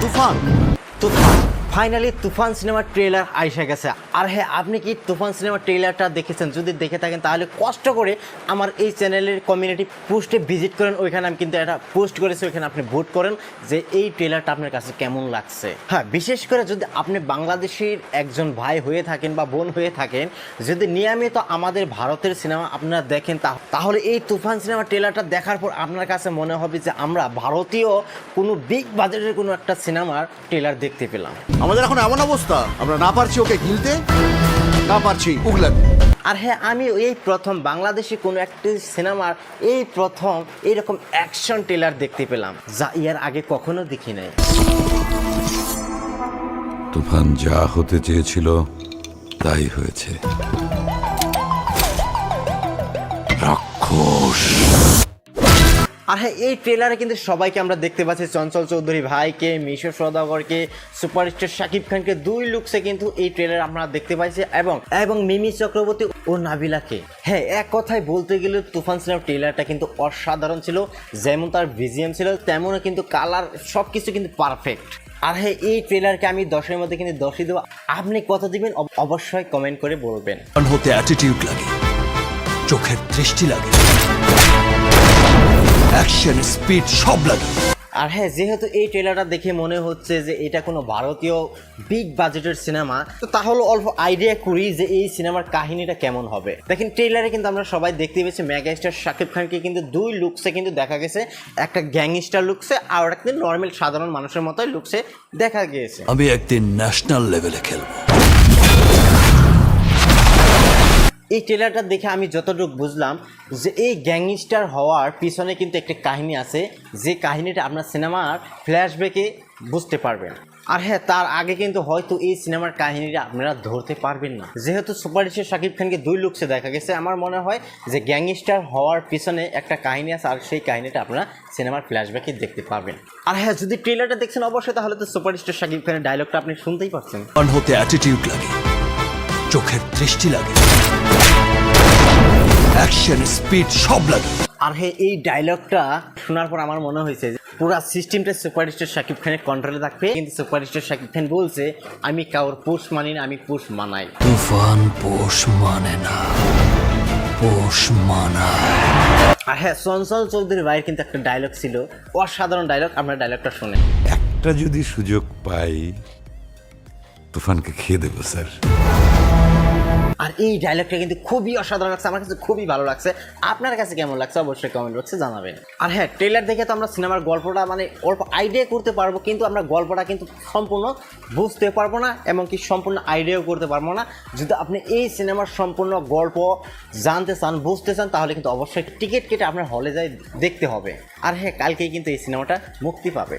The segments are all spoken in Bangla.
তুফান তুফান ফাইনালি তুফান সিনেমার ট্রেলার আইসা গেছে। আর হ্যাঁ আপনি কি তুফান সিনেমার ট্রেলারটা দেখেছেন? যদি দেখে থাকেন, তাহলে কষ্ট করে আমার এই চ্যানেলের কমিউনিটি পোস্টে ভিজিট করেন। ওইখানে আমি কিন্তু একটা পোস্ট করেছি, ওইখানে আপনি ভোট করেন যে এই ট্রেলারটা আপনার কাছে কেমন লাগছে। হ্যাঁ বিশেষ করে যদি আপনি বাংলাদেশের একজন ভাই হয়ে থাকেন বা বোন হয়ে থাকেন, যদি নিয়মিত আমাদের ভারতের সিনেমা আপনারা দেখেন তাহলে এই তুফান সিনেমা ট্রেলারটা দেখার পর আপনার কাছে মনে হবে যে আমরা ভারতীয় কোনো বিগ বাজেটের কোনো একটা সিনেমার ট্রেলার দেখতে পেলাম। আমাদের এখন এমন অবস্থা আমরা না পারছি ওকে গিলতে না পারছি উগলাতে। আর হ্যাঁ আমি এই প্রথম বাংলাদেশি কোনো একটি সিনেমার এই প্রথম এইরকম অ্যাকশন ট্রেলার দেখতে পেলাম যা ইয়ার আগে কখনো দেখি নাই। তুফান যা হতে চেয়েছিল তাই হয়েছে। রাক্ষস! আর হ্যাঁ এই ট্রেলারে কিন্তু সবাইকে আমরা দেখতে পাচ্ছি। চঞ্চল চৌধুরী ভাইকে মিশর সদাগরকে, সুপারস্টার শাকিব খানকে, দুই লুকসে কিন্তু এই ট্রেলার আমরা দেখতে পাইছি এবং এবং মিমি চক্রবর্তী ও নাবিলাকে। হ্যাঁ এক কথায় বলতে গেলে তুফান সিনেমার ট্রেলারটা কিন্তু অসাধারণ ছিল। যেমন তার ভিজিএম ছিল, তেমনও কিন্তু কালার সব কিছু কিন্তু পারফেক্ট আর হ্যাঁ এই ট্রেলারকে আমি দশের মধ্যে কিন্তু দশই দেবো। আপনি কত দিবেন অবশ্যই কমেন্ট করে বলবেন। হতে অ্যাটিটিউড লাগে, চোখের দৃষ্টি লাগে। অ্যাকশন স্পিড সব লাগে। আর হ্যাঁ যেহেতু এই ট্রেলারটা দেখে মনে হচ্ছে যে এটা কোনো ভারতীয় বিগ বাজেটের সিনেমা তো তাহলে অল্প আইডিয়া করি যে এই সিনেমার কাহিনীটা কেমন হবে। দেখেন ট্রেলারে কিন্তু আমরা সবাই দেখতে পেয়েছি মেগা স্টার শাকিব খানকে কিন্তু দুই লুকসে কিন্তু দেখা গেছে। একটা গ্যাংস্টার লুকসে আর একটা নর্মাল সাধারণ মানুষের মতোই লুকসে দেখা গিয়েছে। আমি একদিন ন্যাশনাল লেভেলে খেলব। এই ট্রেলারটা দেখে আমি যতটুকু বুঝলাম যে এই গ্যাংস্টার হওয়ার পিছনে কিন্তু একটা কাহিনী আছে, যে কাহিনীটা আপনার সিনেমার ফ্ল্যাশব্যাকে বুঝতে পারবেন। আর হ্যাঁ তার আগে কিন্তু হয়তো এই সিনেমার কাহিনীটা আপনারা ধরতে পারবেন না। যেহেতু সুপারস্টার শাকিব খানকে দুই লুকসে দেখা গেছে, আমার মনে হয় যে গ্যাংস্টার হওয়ার পিছনে একটা কাহিনী আছে, আর সেই কাহিনীটা আপনারা সিনেমার ফ্ল্যাশব্যাকে দেখতে পারবেন। আর হ্যাঁ যদি ট্রেলারটা দেখছেন অবশ্যই, তাহলে তো সুপারস্টার শাকিব খানের ডায়লগটা আপনি শুনতেই পাচ্ছেন। গান হতে অ্যাটিটিউড লাগে, চোখের দৃষ্টি লাগে। অ্যাকশন স্পিড সব লাগে। আর হ্যাঁ এই ডায়লগটা শোনার পর আমার মনে হয়েছে যে পুরো সিস্টেমটা সুপারস্টার শাকিব খানের কন্ট্রোলে থাকবে। কিন্তু সুপারস্টার শাকিব খান বলছে আমি কাউর পোষ মানি না আমি পোষ মানাই। তুফান পোষ মানে না পোষ মানায় আর হ্যাঁ চঞ্চল চৌধুরী ভাইয়ের কিন্তু একটা ডায়লগ ছিল। অসাধারণ ডায়লগ আমরা ডায়লগটা শুনে একটা যদি সুযোগ পাই তুফানকে খেয়ে দেবো স্যার। আর এই ডায়লগটা কিন্তু খুবই অসাধারণ লাগছে, আমার কাছে খুবই ভালো লাগছে। আপনার কাছে কেমন লাগছে? অবশ্যই কমেন্ট বক্সে জানাবেন। আর হ্যাঁ ট্রেলার দেখে তো আমরা সিনেমার গল্পটা মানে অল্প আইডিয়া করতে পারব, কিন্তু আমরা গল্পটা কিন্তু সম্পূর্ণ বুঝতে পারব না এবং এমনকি সম্পূর্ণ আইডিয়াও করতে পারব না। যদি আপনি এই সিনেমার সম্পূর্ণ গল্প জানতে চান, বুঝতে চান, তাহলে কিন্তু অবশ্যই টিকিট কেটে আপনার হলে যাই দেখতে হবে। আর হ্যাঁ কালকেই কিন্তু এই সিনেমাটা মুক্তি পাবে।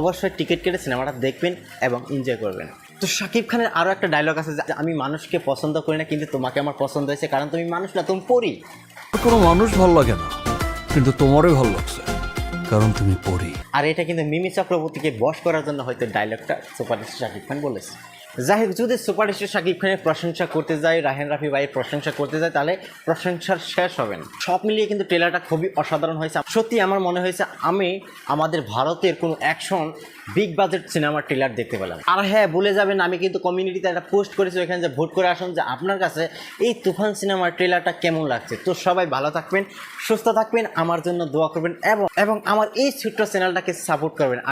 অবশ্যই টিকিট কেটে সিনেমাটা দেখবেন এবং এনজয় করবেন। তো শাকিব খানের আরও একটা ডায়লগ আছে যে আমি মানুষকে পছন্দ করি না কিন্তু তোমাকে আমার পছন্দ হয়েছে কারণ তুমি মানুষ না তুমি পড়ি কোনো মানুষ ভালো লাগে না কিন্তু তোমারই ভালো লাগছে কারণ তুমি পড়ি আর এটা কিন্তু মিমি চক্রবর্তীকে বস করার জন্য হয়তো ডায়লগটা সুপারস্টার শাকিব খান বলেছে। যাই হোক, যদি সুপারস্টার শাকিব খানের প্রশংসা করতে যায় রাহেন রাফি ভাইয়ের প্রশংসা করতে যায়, তাহলে প্রশংসার শেষ হবে না। সব মিলিয়ে কিন্তু ট্রেলারটা খুবই অসাধারণ হয়েছে। সত্যি আমার মনে হয়েছে আমি আমাদের ভারতের কোনো অ্যাকশন বিগ বাজেট সিনেমার ট্রেলার দেখতে পেলাম। আর হ্যাঁ বলে যাবেন, আমি কিন্তু কমিউনিটিতে একটা পোস্ট করেছি ওখানে যে ভোট করে আসুন যে আপনার কাছে এই তুফান সিনেমার ট্রেলারটা কেমন লাগছে। তো সবাই ভালো থাকবেন, সুস্থ থাকবেন, আমার জন্য দোয়া করবেন এবং এবং আমার এই ছোট্ট চ্যানেলটাকে সাপোর্ট করবেন।